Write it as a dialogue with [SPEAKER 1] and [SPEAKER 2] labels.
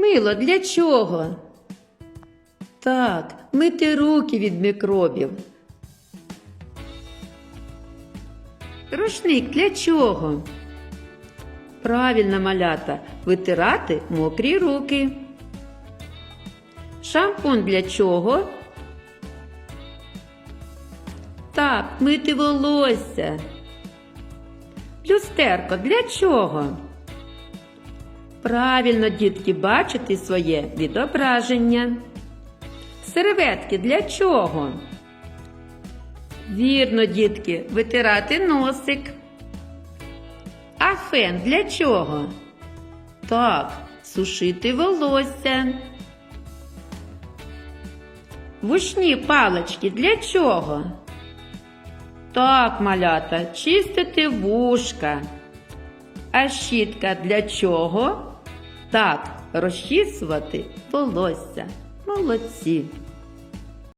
[SPEAKER 1] Мило для чого? Так, мити руки від мікробів. Рушник для чого? Правильно, малята, витирати мокрі руки. Шампунь для чого? Так, мити волосся. Люстерко для чого? Правильно, дітки, бачити своє відображення. Серветки для чого? Вірно, дітки, витирати носик. А фен для чого? Так, сушити волосся. Вушні палички для чого? Так, малята, чистити вушка. А щітка для чого? Так, розчісувати волосся. Молодці.